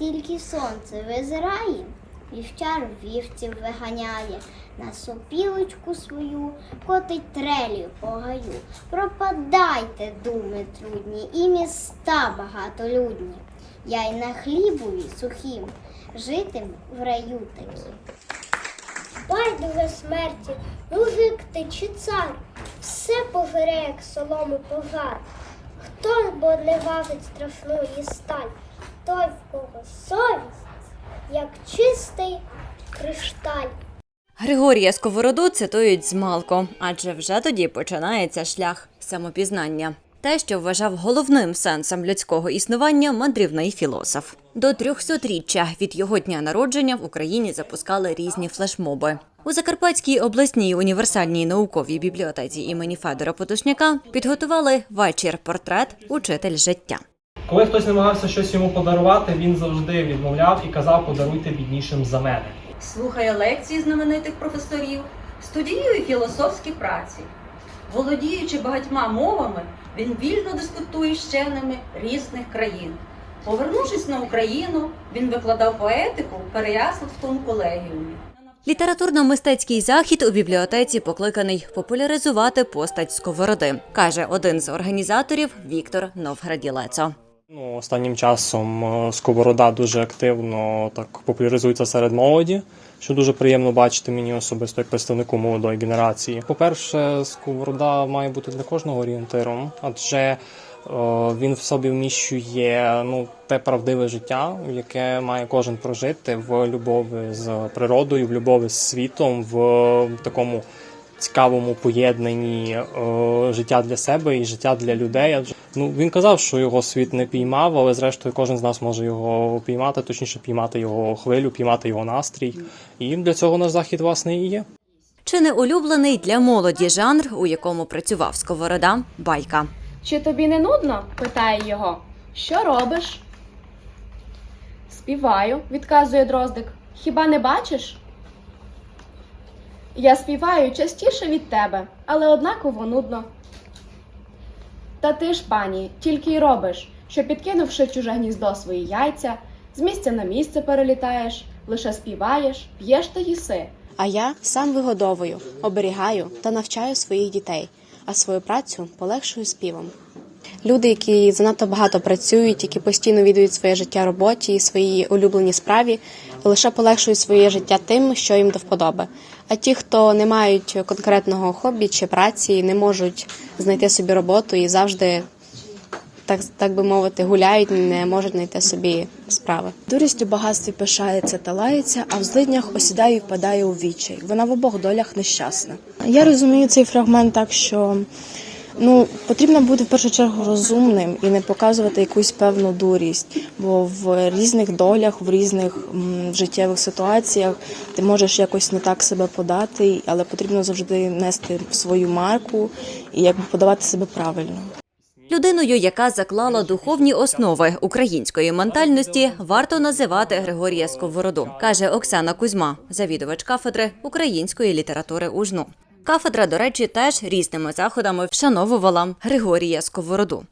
тільки сонце визирає, вівчар вівців виганяє, на сопілочку свою котить трелі по гаю. Пропадайте, думи трудні, і міста багатолюдні. Я й на хлібові сухім житиму в раю таким. Байдуже смерті, мужик ти чи цар, все пожере, як солому пожар. Хто бо не важить страшної сталь, той в кого совість, як чистий кришталь. Григорія Сковороду цитують змалку, адже вже тоді починається шлях самопізнання. Те, що вважав головним сенсом людського існування мандрівний філософ. До 300-річчя від його дня народження в Україні запускали різні флешмоби. У Закарпатській обласній універсальній науковій бібліотеці імені Федора Потушняка підготували вечір портрет Учитель життя. Коли хтось намагався щось йому подарувати, він завжди відмовляв і казав подаруйте біднішим за мене. слухає лекції знаменитих професорів, студіює філософські праці. Володіючи багатьма мовами, він вільно дискутує з вченими різних країн. Повернувшись на Україну, він викладав поетику в Переяславському колегіумі. Літературно-мистецький захід у бібліотеці покликаний популяризувати постать сковороди, каже один з організаторів Віктор Новграділецо. Ну, останнім часом е, сковорода дуже активно так популяризується серед молоді, що дуже приємно бачити мені особисто як представнику молодої генерації. По-перше, сковорода має бути для кожного орієнтиром, адже е, він в собі вміщує ну те правдиве життя, яке має кожен прожити в любові з природою, в любові з світом, в такому цікавому поєднанні е, життя для себе і життя для людей. Ну він казав, що його світ не піймав, але зрештою кожен з нас може його піймати, точніше піймати його хвилю, піймати його настрій. І для цього наш захід власне і є. Чи не улюблений для молоді жанр, у якому працював сковорода, байка. Чи тобі не нудно? питає його. Що робиш? Співаю, відказує Дроздик. Хіба не бачиш? Я співаю частіше від тебе, але однаково нудно. Та ти ж, пані, тільки й робиш, що підкинувши чуже гніздо свої яйця, з місця на місце перелітаєш, лише співаєш, п'єш та їси. А я сам вигодовую, оберігаю та навчаю своїх дітей, а свою працю полегшую співом. Люди, які занадто багато працюють, які постійно віддають своє життя роботі і своїй улюбленій справі, лише полегшують своє життя тим, що їм до вподоби. А ті, хто не мають конкретного хобі чи праці, не можуть знайти собі роботу і завжди, так, так би мовити, гуляють, не можуть знайти собі справи. Дурість у багатстві пишається та лається, а в злиднях осідає і впадає у відчай. Вона в обох долях нещасна. Я розумію цей фрагмент так, що ну потрібно бути в першу чергу розумним і не показувати якусь певну дурість, бо в різних долях, в різних життєвих ситуаціях ти можеш якось не так себе подати, але потрібно завжди нести свою марку і якби подавати себе правильно. Людиною, яка заклала духовні основи української ментальності, варто називати Григорія Сковороду, каже Оксана Кузьма, завідувач кафедри української літератури УЖНУ. Кафедра, до речі, теж різними заходами вшановувала Григорія Сковороду.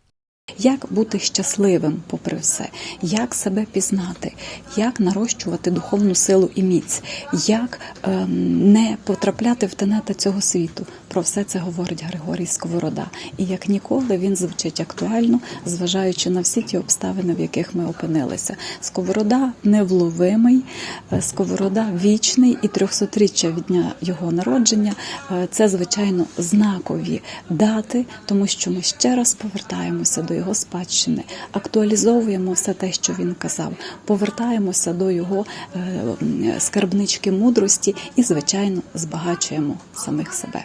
Як бути щасливим, попри все, як себе пізнати, як нарощувати духовну силу і міць, як ем, не потрапляти в тенета цього світу. Про все це говорить Григорій Сковорода. І як ніколи він звучить актуально, зважаючи на всі ті обставини, в яких ми опинилися. Сковорода невловимий, е, сковорода вічний і трьохсотріччя від дня його народження. е, Це звичайно знакові дати, тому що ми ще раз повертаємося до його спадщини, актуалізовуємо все те, що він казав, повертаємося до його е, скарбнички мудрості і, звичайно, збагачуємо самих себе.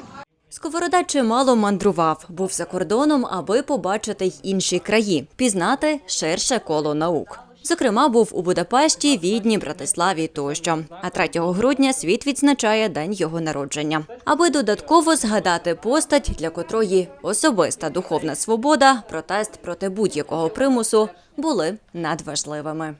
Сковорода чимало мандрував, був за кордоном, аби побачити й інші краї, пізнати ширше коло наук. Зокрема, був у Будапешті, Відні, Братиславі тощо. А 3 грудня світ відзначає день його народження, аби додатково згадати постать, для котрої особиста духовна свобода, протест проти будь-якого примусу були надважливими.